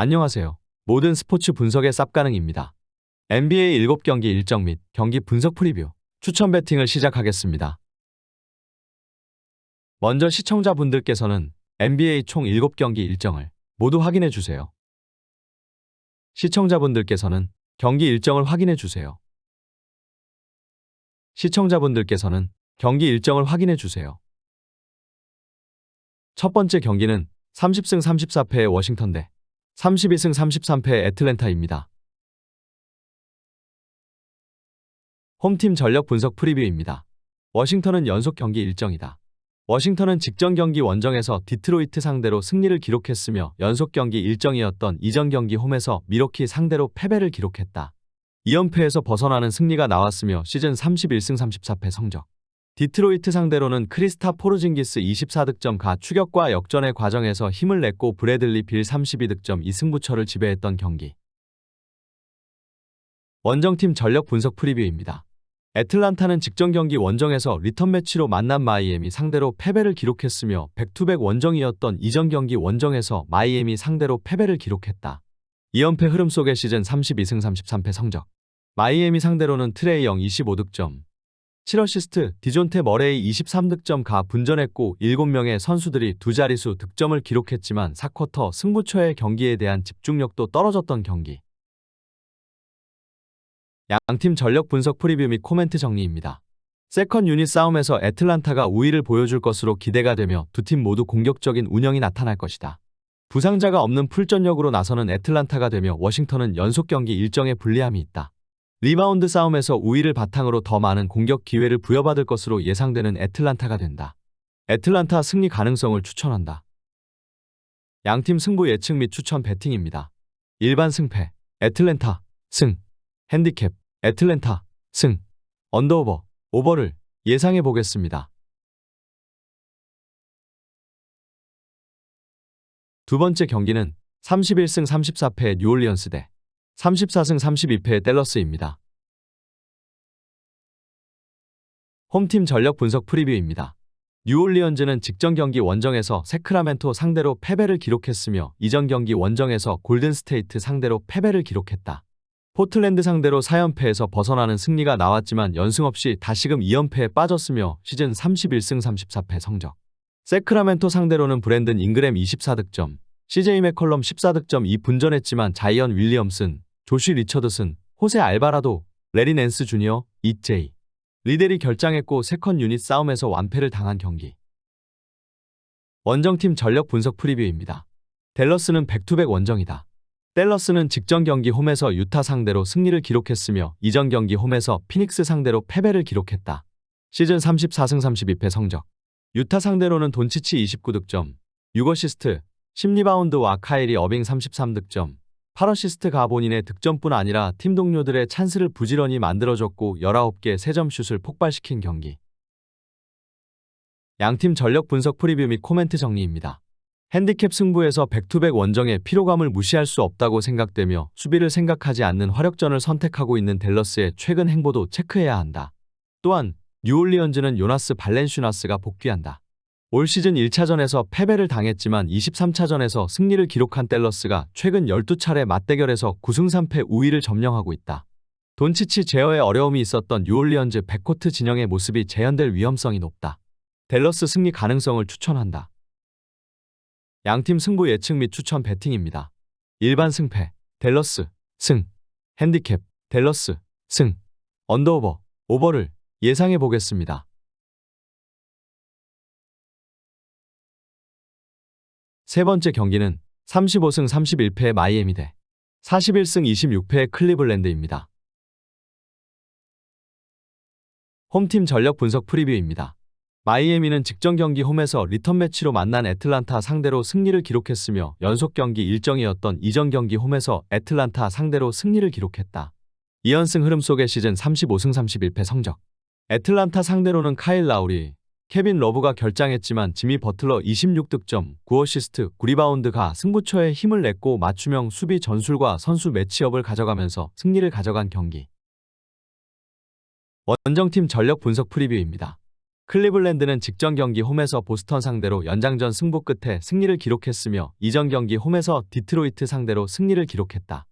안녕하세요. 모든 스포츠 분석의 쌉가능입니다. NBA 7경기 일정 및 경기 분석 프리뷰, 추천 배팅을 시작하겠습니다. 먼저 시청자분들께서는 NBA 총 7경기 일정을 모두 확인해 주세요. 시청자분들께서는 경기 일정을 확인해 주세요. 시청자분들께서는 경기 일정을 확인해 주세요. 첫 번째 경기는 30승 34패의 워싱턴 대 32승 33패의 애틀랜타입니다. 홈팀 전력 분석 프리뷰입니다. 워싱턴은 연속 경기 일정이다. 워싱턴은 직전 경기 원정에서 디트로이트 상대로 승리를 기록했으며 연속 경기 일정이었던 이전 경기 홈에서 미러키 상대로 패배를 기록했다. 2연패에서 벗어나는 승리가 나왔으며 시즌 31승 34패 성적. 디트로이트 상대로는 크리스타 포르징기스 24득점 가 추격과 역전의 과정에서 힘을 냈고 브래들리 빌 32득점 이 승부처를 지배했던 경기. 원정팀 전력 분석 프리뷰입니다. 애틀란타는 직전 경기 원정에서 리턴 매치로 만난 마이애미 상대로 패배를 기록했으며 백투백 원정이었던 이전 경기 원정에서 마이애미 상대로 패배를 기록했다. 2연패 흐름 속의 시즌 32승 33패 성적. 마이애미 상대로는 트레이 영 25득점, 7어시스트, 디존테 머레이 23득점 가 분전했고 7명의 선수들이 두 자릿수 득점을 기록했지만 4쿼터 승부처의 경기에 대한 집중력도 떨어졌던 경기. 양팀 전력 분석 프리뷰 및 코멘트 정리입니다. 세컨 유닛 싸움에서 애틀란타가 우위를 보여줄 것으로 기대가 되며 두 팀 모두 공격적인 운영이 나타날 것이다. 부상자가 없는 풀전력으로 나서는 애틀란타가 되며 워싱턴은 연속 경기 일정에 불리함이 있다. 리바운드 싸움에서 우위를 바탕으로 더 많은 공격 기회를 부여받을 것으로 예상되는 애틀란타가 된다. 애틀란타 승리 가능성을 추천한다. 양팀 승부 예측 및 추천 배팅입니다. 일반 승패, 애틀랜타, 승, 핸디캡, 애틀랜타, 승, 언더오버, 오버를 예상해 보겠습니다. 두 번째 경기는 31승 34패의 뉴올리언스 대 34승 32패의 댈러스입니다. 홈팀 전력 분석 프리뷰입니다. 뉴올리언즈는 직전 경기 원정에서 세크라멘토 상대로 패배를 기록했으며 이전 경기 원정에서 골든스테이트 상대로 패배를 기록했다. 포틀랜드 상대로 4연패에서 벗어나는 승리가 나왔지만 연승 없이 다시금 2연패에 빠졌으며 시즌 31승 34패 성적. 세크라멘토 상대로는 브랜든 잉그램 24득점, CJ 맥컬럼 14득점 2분전했지만 자이언 윌리엄슨, 조시 리처드슨, 호세 알바라도, 레리 낸스 주니어, 이제이, 리델이 결장했고 세컨 유닛 싸움에서 완패를 당한 경기. 원정팀 전력 분석 프리뷰입니다. 댈러스는 백투백 원정이다. 댈러스는 직전 경기 홈에서 유타 상대로 승리를 기록했으며 이전 경기 홈에서 피닉스 상대로 패배를 기록했다. 시즌 34승 32패 성적. 유타 상대로는 돈치치 29득점, 6어시스트, 10리바운드와 카이리 어빙 33득점, 8어시스트 가 본인의 득점뿐 아니라 팀 동료들의 찬스를 부지런히 만들어줬고 19개 3점 슛을 폭발시킨 경기. 양팀 전력 분석 프리뷰 및 코멘트 정리입니다. 핸디캡 승부에서 백투백 원정의 피로감을 무시할 수 없다고 생각되며 수비를 생각하지 않는 화력전을 선택하고 있는 댈러스의 최근 행보도 체크해야 한다. 또한 뉴올리언즈는 요나스 발렌슈나스가 복귀한다. 올 시즌 1차전에서 패배를 당했지만 23차전에서 승리를 기록한 댈러스가 최근 12차례 맞대결에서 9승 3패 우위를 점령하고 있다. 돈치치 제어에 어려움이 있었던 뉴올리언즈 백코트 진영의 모습이 재현될 위험성이 높다. 댈러스 승리 가능성을 추천한다. 양팀 승부 예측 및 추천 배팅입니다. 일반 승패, 댈러스, 승, 핸디캡, 댈러스, 승, 언더오버, 오버를 예상해 보겠습니다. 세 번째 경기는 35승 31패의 마이애미 대 41승 26패의 클리블랜드입니다. 홈팀 전력 분석 프리뷰입니다. 마이애미는 직전 경기 홈에서 리턴 매치로 만난 애틀란타 상대로 승리를 기록했으며 연속 경기 일정이었던 이전 경기 홈에서 애틀란타 상대로 승리를 기록했다. 2연승 흐름 속의 시즌 35승 31패 성적. 애틀란타 상대로는 카일 라우리, 케빈 러브가 결장했지만 지미 버틀러 26득점, 9어시스트, 9리바운드가 승부처에 힘을 냈고 맞춤형 수비 전술과 선수 매치업을 가져가면서 승리를 가져간 경기. 원정팀 전력 분석 프리뷰입니다. 클리블랜드는 직전 경기 홈에서 보스턴 상대로 연장전 승부 끝에 승리를 기록했으며 이전 경기 홈에서 디트로이트 상대로 승리를 기록했다.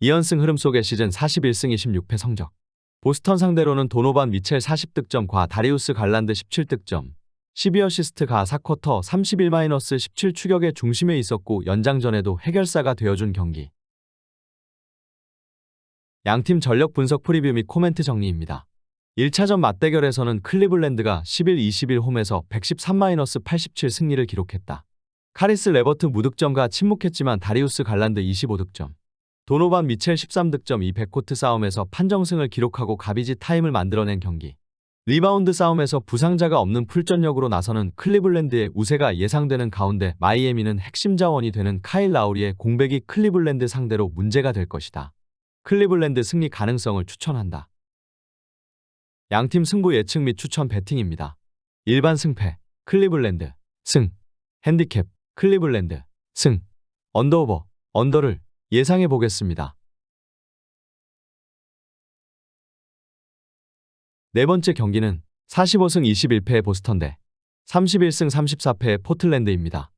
2연승 흐름 속의 시즌 41승 26패 성적. 보스턴 상대로는 도노반 미첼 40득점과 다리우스 갈란드 17득점, 12어시스트가 4쿼터 31-17 추격의 중심에 있었고 연장전에도 해결사가 되어준 경기. 양팀 전력 분석 프리뷰 및 코멘트 정리입니다. 1차전 맞대결에서는 클리블랜드가 11-21 홈에서 113-87 승리를 기록했다. 카리스 레버트 무득점과 침묵했지만 다리우스 갈란드 25득점, 도노반 미첼 13득점 이 백코트 싸움에서 판정승을 기록하고 가비지 타임을 만들어낸 경기. 리바운드 싸움에서 부상자가 없는 풀전력으로 나서는 클리블랜드의 우세가 예상되는 가운데 마이애미는 핵심 자원이 되는 카일 라우리의 공백이 클리블랜드 상대로 문제가 될 것이다. 클리블랜드 승리 가능성을 추천한다. 양팀 승부 예측 및 추천 배팅입니다. 일반 승패, 클리블랜드, 승, 핸디캡, 클리블랜드, 승, 언더오버, 언더를 예상해 보겠습니다. 네 번째 경기는 45승 21패의 보스턴 대 31승 34패의 포틀랜드입니다.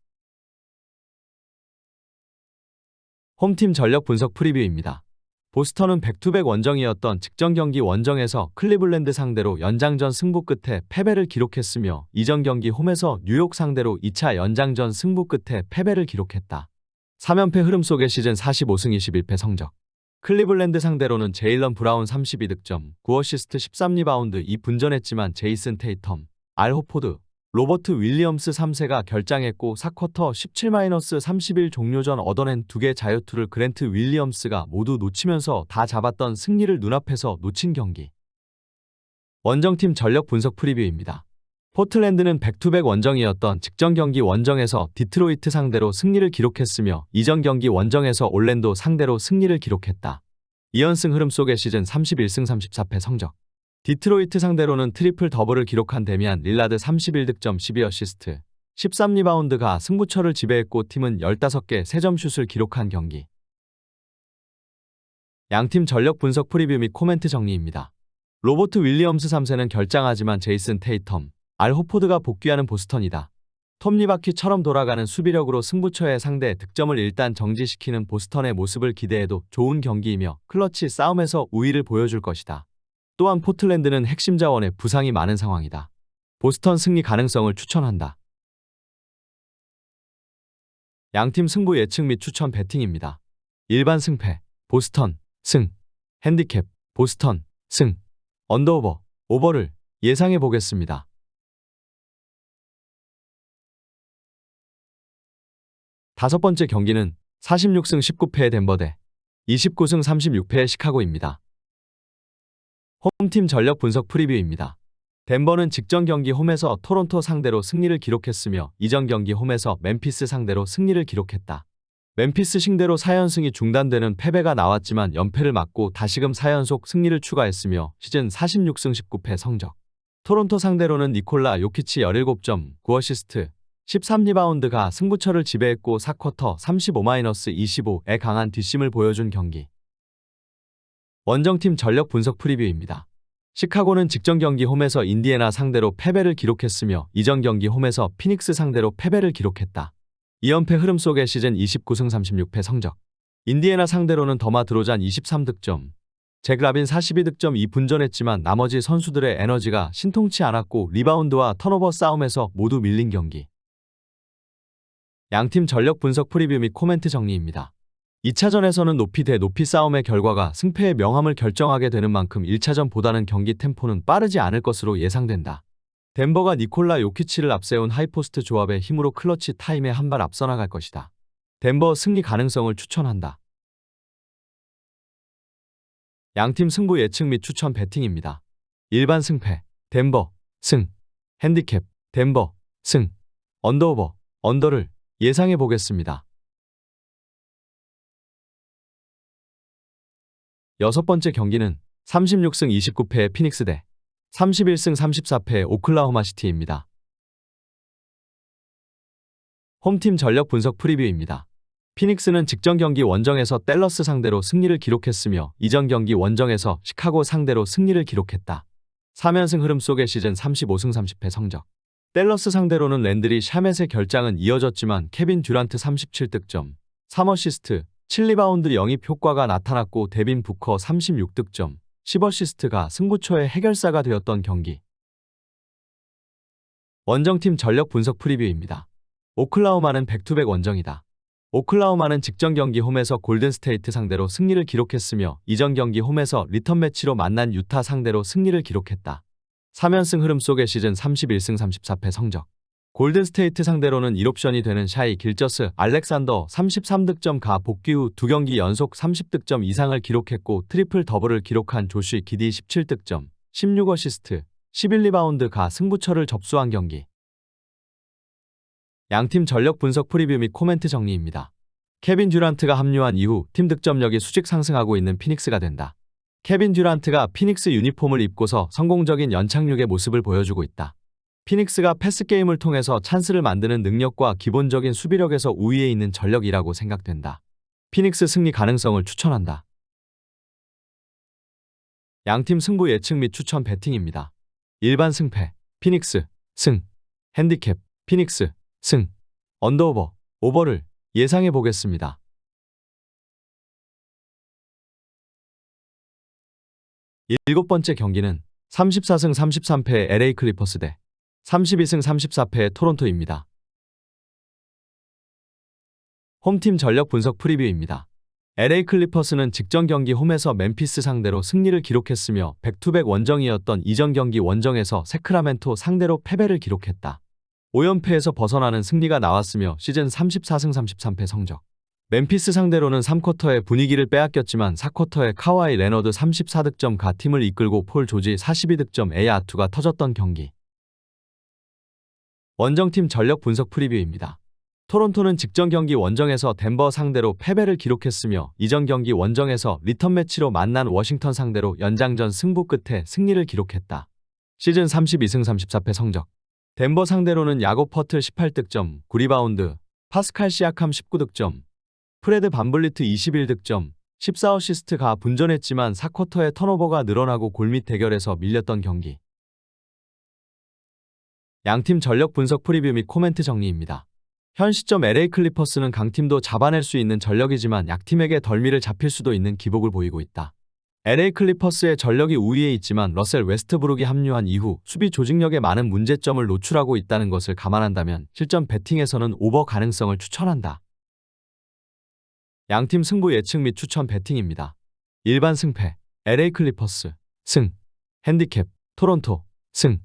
홈팀 전력 분석 프리뷰입니다. 보스턴은 백투백 원정이었던 직전 경기 원정에서 클리블랜드 상대로 연장전 승부 끝에 패배를 기록했으며 이전 경기 홈에서 뉴욕 상대로 2차 연장전 승부 끝에 패배를 기록했다. 3연패 흐름 속의 시즌 45승 21패 성적. 클리블랜드 상대로는 제일런 브라운 32득점, 9어시스트 13리바운드 2분전했지만 제이슨 테이텀, 알 호포드, 로버트 윌리엄스 3세가 결장했고 4쿼터 17-31 종료전 얻어낸 두개 자유투를 그랜트 윌리엄스가 모두 놓치면서 다 잡았던 승리를 눈앞에서 놓친 경기. 원정팀 전력 분석 프리뷰입니다. 포틀랜드는 백투백 원정이었던 직전 경기 원정에서 디트로이트 상대로 승리를 기록했으며 이전 경기 원정에서 올랜도 상대로 승리를 기록했다. 2연승 흐름 속의 시즌 31승 34패 성적. 디트로이트 상대로는 트리플 더블을 기록한 데미안 릴라드 31득점 12어시스트, 13리바운드가 승부처를 지배했고 팀은 15개 3점 슛을 기록한 경기. 양팀 전력 분석 프리뷰 및 코멘트 정리입니다. 로버트 윌리엄스 3세는 결장하지만 제이슨 테이텀, 알 호포드가 복귀하는 보스턴이다. 톱니바퀴처럼 돌아가는 수비력으로 승부처의 상대 득점을 일단 정지시키는 보스턴의 모습을 기대해도 좋은 경기이며 클러치 싸움에서 우위를 보여줄 것이다. 또한 포틀랜드는 핵심 자원에 부상이 많은 상황이다. 보스턴 승리 가능성을 추천한다. 양팀 승부 예측 및 추천 배팅입니다. 일반 승패, 보스턴, 승, 핸디캡, 보스턴, 승, 언더오버, 오버를 예상해 보겠습니다. 다섯 번째 경기는 46승 19패의 덴버 대 29승 36패의 시카고입니다. 홈팀 전력 분석 프리뷰입니다. 덴버는 직전 경기 홈에서 토론토 상대로 승리를 기록했으며 이전 경기 홈에서 멤피스 상대로 승리를 기록했다. 멤피스 싱대로 4연승이 중단되는 패배가 나왔지만 연패를 막고 다시금 4연속 승리를 추가했으며 시즌 46승 19패 성적. 토론토 상대로는 니콜라 요키치 17점, 9어시스트, 13리바운드가 승부처를 지배했고 4쿼터 35-25에 강한 뒷심을 보여준 경기. 원정팀 전력 분석 프리뷰입니다. 시카고는 직전 경기 홈에서 인디애나 상대로 패배를 기록했으며 이전 경기 홈에서 피닉스 상대로 패배를 기록했다. 2연패 흐름 속의 시즌 29승 36패 성적. 인디애나 상대로는 더마 드로잔 23득점, 잭 라빈 42득점 2분전했지만 나머지 선수들의 에너지가 신통치 않았고 리바운드와 턴오버 싸움에서 모두 밀린 경기. 양팀 전력 분석 프리뷰 및 코멘트 정리입니다. 2차전에서는 높이 대 높이 싸움의 결과가 승패의 명함을 결정하게 되는 만큼 1차전보다는 경기 템포는 빠르지 않을 것으로 예상된다. 덴버가 니콜라 요키치를 앞세운 하이포스트 조합의 힘으로 클러치 타임에 한 발 앞서 나갈 것이다. 덴버 승리 가능성을 추천한다. 양팀 승부 예측 및 추천 배팅입니다. 일반 승패, 덴버, 승, 핸디캡, 덴버, 승, 언더오버, 언더를 예상해 보겠습니다. 여섯 번째 경기는 36승 29패의 피닉스 대 31승 34패의 오클라호마 시티입니다. 홈팀 전력 분석 프리뷰입니다. 피닉스는 직전 경기 원정에서 댈러스 상대로 승리를 기록했으며 이전 경기 원정에서 시카고 상대로 승리를 기록했다. 3연승 흐름 속의 시즌 35승 30패 성적. 댈러스 상대로는 랜드리 샤멧의 결장은 이어졌지만 케빈 듀란트 37득점, 3어시스트, 7리바운드 영입 효과가 나타났고 데빈 부커 36득점, 10어시스트가 승부처의 해결사가 되었던 경기. 원정팀 전력 분석 프리뷰입니다. 오클라호마는 백투백 원정이다. 오클라호마는 직전 경기 홈에서 골든스테이트 상대로 승리를 기록했으며 이전 경기 홈에서 리턴 매치로 만난 유타 상대로 승리를 기록했다. 3연승 흐름 속의 시즌 31승 34패 성적. 골든스테이트 상대로는 1옵션이 되는 샤이 길저스 알렉산더 33득점 가 복귀 후 두 경기 연속 30득점 이상을 기록했고 트리플 더블을 기록한 조쉬 기디 17득점, 16어시스트, 11리바운드 가 승부처를 접수한 경기. 양팀 전력 분석 프리뷰 및 코멘트 정리입니다. 케빈 듀란트가 합류한 이후 팀 득점력이 수직 상승하고 있는 피닉스가 된다. 케빈 듀란트가 피닉스 유니폼을 입고서 성공적인 연착륙의 모습을 보여주고 있다. 피닉스가 패스게임을 통해서 찬스를 만드는 능력과 기본적인 수비력에서 우위에 있는 전력이라고 생각된다. 피닉스 승리 가능성을 추천한다. 양팀 승부 예측 및 추천 배팅입니다. 일반 승패, 피닉스, 승, 핸디캡, 피닉스, 승, 언더오버, 오버를 예상해 보겠습니다. 일곱 번째 경기는 34승 33패의 LA 클리퍼스 대 32승 34패의 토론토입니다. 홈팀 전력 분석 프리뷰입니다. LA 클리퍼스는 직전 경기 홈에서 멤피스 상대로 승리를 기록했으며 백투백 원정이었던 이전 경기 원정에서 세크라멘토 상대로 패배를 기록했다. 5연패에서 벗어나는 승리가 나왔으며 시즌 34승 33패 성적. 멤피스 상대로는 3쿼터에 분위기를 빼앗겼지만 4쿼터에 카와이 레너드 34득점 가 팀을 이끌고 폴 조지 42득점 에이 아투가 터졌던 경기. 원정팀 전력 분석 프리뷰입니다. 토론토는 직전 경기 원정에서 덴버 상대로 패배를 기록했으며 이전 경기 원정에서 리턴 매치로 만난 워싱턴 상대로 연장전 승부 끝에 승리를 기록했다. 시즌 32승 34패 성적. 덴버 상대로는 야고 퍼틀 18득점, 9리바운드, 파스칼 시아캄 19득점, 프레드 반블리트 21득점, 14어시스트가 분전했지만 4쿼터에 턴오버가 늘어나고 골밑 대결에서 밀렸던 경기. 양팀 전력 분석 프리뷰 및 코멘트 정리입니다. 현 시점 LA 클리퍼스는 강팀도 잡아낼 수 있는 전력이지만 약팀에게 덜미를 잡힐 수도 있는 기복을 보이고 있다. LA 클리퍼스의 전력이 우위에 있지만 러셀 웨스트브룩이 합류한 이후 수비 조직력에 많은 문제점을 노출하고 있다는 것을 감안한다면 실전 배팅에서는 오버 가능성을 추천한다. 양팀 승부 예측 및 추천 배팅입니다. 일반 승패, LA 클리퍼스, 승, 핸디캡, 토론토, 승,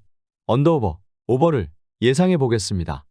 언더오버, 오버를 예상해 보겠습니다.